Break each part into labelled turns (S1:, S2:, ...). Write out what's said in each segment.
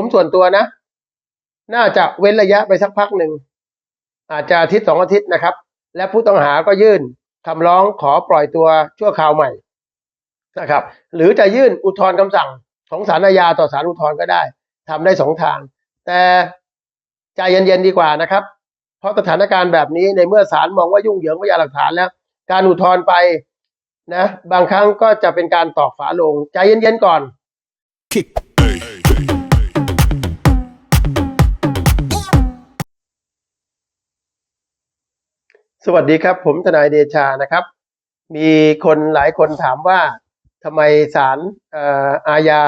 S1: ผมส่วนตัวนะ น่าจะเว้นระยะไปสักพักหนึ่ง อาจจะอาทิตย์สองอาทิตย์นะครับ และผู้ต้องหาก็ยื่นคำร้องขอปล่อยตัวชั่วคราวใหม่นะครับ หรือจะยื่นอุทธรณ์คำสั่งของศาลอาญาต่อศาลอุทธรณ์ก็ได้ทำได้สองทาง แต่ใจเย็นๆดีกว่านะครับ เพราะสถานการณ์แบบนี้ในเมื่อศาลมองว่ายุ่งเหยิงพยานหลักฐานแล้ว การอุทธรณ์ไปนะ บางครั้งก็จะเป็นการตอกฝาลง ใจเย็นๆก่อน สวัสดีครับ ผมทนายเดชานะครับ มีคนหลายคนถามว่าทำไมศาลอออาญา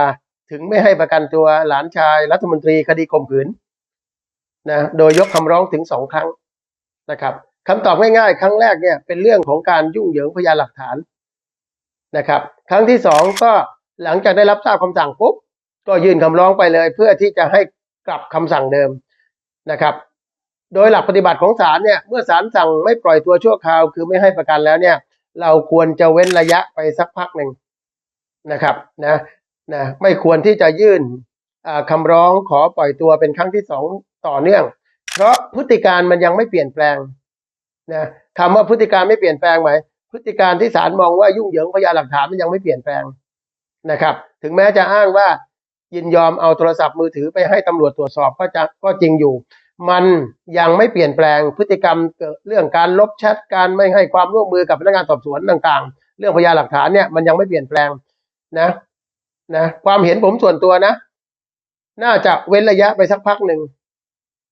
S1: ถึงไม่ให้ประกันตัวหลานชายรัฐมนตรีคดีข่มขืนนะโดยยกคำร้องถึงสองครั้งนะครับคำตอบง่ายๆ ครั้งแรกเนี่ยเป็นเรื่องของการยุ่งเหยิงพยานหลักฐานนะครับ ครั้งที่สองก็หลังจากได้รับทราบคำสั่งปุ๊บก็ยื่นคำร้องไปเลย เพื่อที่จะให้กลับคำสั่งเดิมนะครับ โดยหลักปฏิบัติของศาลเนี่ยเมื่อศาลสั่งไม่ปล่อยตัวชั่วคราว คือไม่ให้ประกันแล้วเนี่ย เราควรจะเว้นระยะไปสักพักหนึ่งนะครับนะนะไม่ควรที่จะยื่นอ่าคำร้องขอปล่อยตัวเป็นครั้งที่สองต่อเนื่อง เพราะพฤติการมันยังไม่เปลี่ยนแปลงนะคำว่าพฤติการไม่เปลี่ยนแปลงไหมพฤติการที่ศาลมองว่ายุ่งเหยิงพยานหลักฐานมันยังไม่เปลี่ยนแปลงนะครับ ถึงแม้จะอ้างว่ายินยอมเอาโทรศัพท์มือถือไปให้ตำรวจตรวจสอบก็จะก็จริงอยู่ มันยังไม่เปลี่ยนแปลงพฤติกรรมเกิดเรื่องการลบแชทการไม่ให้ความร่วมมือกับพนักงานสอบสวนต่างๆ เรื่องพยานหลักฐานเนี่ยมันยังไม่เปลี่ยนแปลงนะนะความเห็นผมส่วนตัวนะ น่าจะเว้นระยะไปสักพักหนึ่ง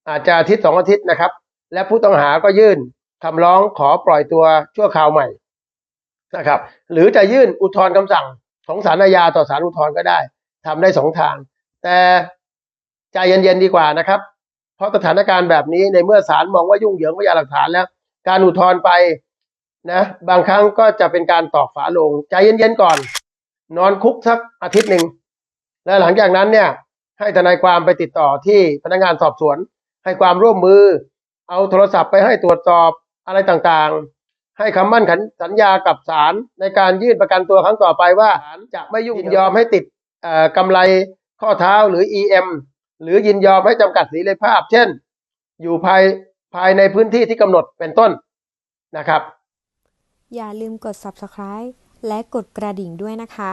S1: อาจจะอาทิตย์สองอาทิตย์นะครับ และผู้ต้องหาก็ยื่นคำร้องขอปล่อยตัวชั่วคราวใหม่นะครับ หรือจะยื่นอุทธรณ์คำสั่งของศาลอาญาต่อศาลอุทธรณ์ก็ได้ทำได้สองทาง แต่ใจเย็นๆดีกว่านะครับ เพราะสถานการณ์แบบนี้ในเมื่อศาลมองว่ายุ่งเหยิงพยานหลักฐานแล้ว การอุทธรณ์ไปนะบางครั้งก็จะเป็นการตอกฝาลงใจเย็นๆก่อน นอนคุกสักอาทิตย์หนึ่งแล้วหลังจากนั้นเนี่ยให้ทนายความไปติดต่อที่พนักงานสอบสวน ให้ความร่วมมือ เอาโทรศัพท์ไปให้ตรวจสอบอะไรต่างๆ ให้คำมั่นขันสัญญากับศาลในการยื่นประกันตัวครั้งต่อไปว่าศาลจะไม่ยุ่งยอมให้ติดอ่อกำไรข้อเท้าหรือ EM หรือยินยอมให้จำกัดสีเลยภาพ เช่น อยู่ภายภายในพื้นที่ที่กำหนดเป็นต้นนะครับ
S2: อย่าลืมกด subscribe และกดกระดิ่งด้วยนะคะ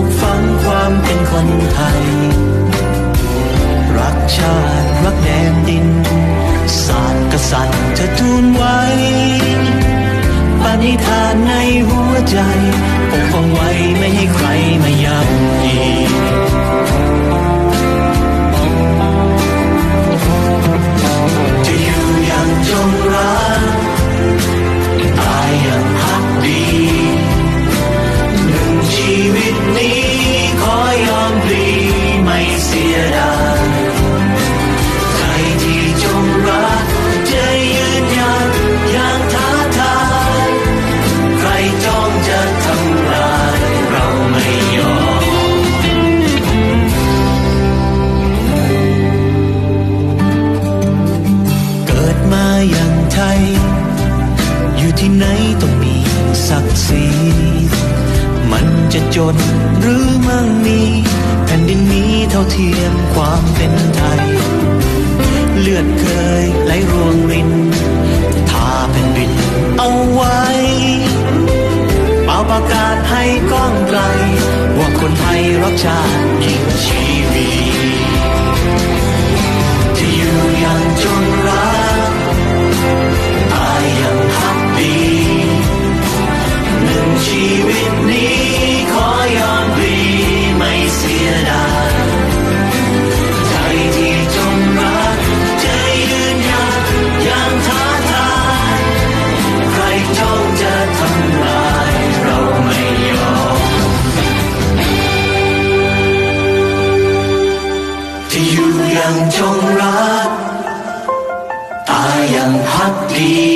S3: ลูกฝังความเป็นคนไทย รักชาติ รักแดนดิน ศาสตร์กษัตริย์จะทูลไว้ปณิธานในหัวใจปกป้องไว้ไม่ให้ใครมาย่ำยี ดเคยไหลรวงรินทาเป็นดินเอาไว้เป่าประกาศให้ก้องไกลว่าคนไทยรักชาติยิ่งชี trong lát ta yang hát đi.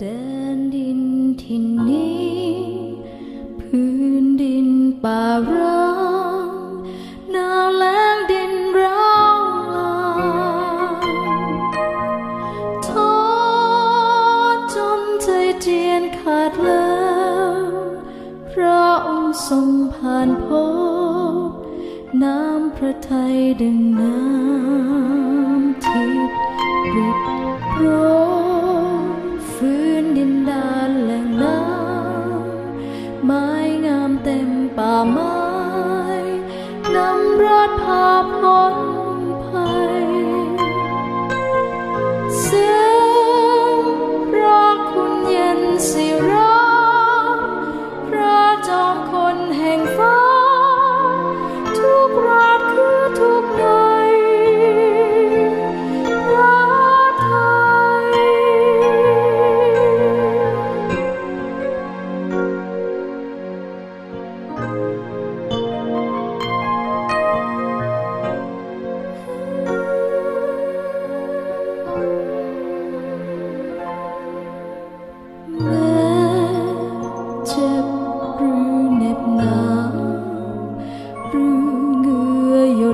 S4: แดนดินที่นนี้ พื้นดินป่าร้างหนาวแล้งดินร้างลางท้อจนใจเจียนขาดแล้วพระองค์ทรงผ่านพบน้ำพระทัยดึงน้ำทิพย์ริบโร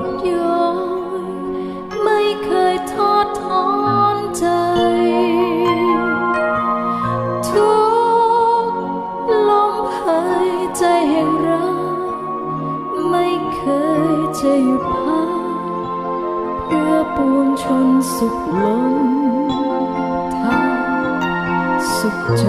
S4: ดย้อย ไม่เคยทอดถอนใจ ทุกลมหายใจแห่งรักไม่เคยจะหยุดพักเพื่อปวงชนสุขล้นทางสุขใจ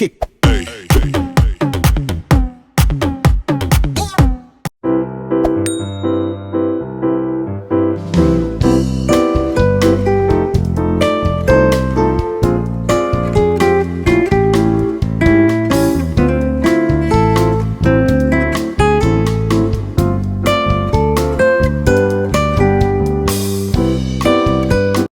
S5: kick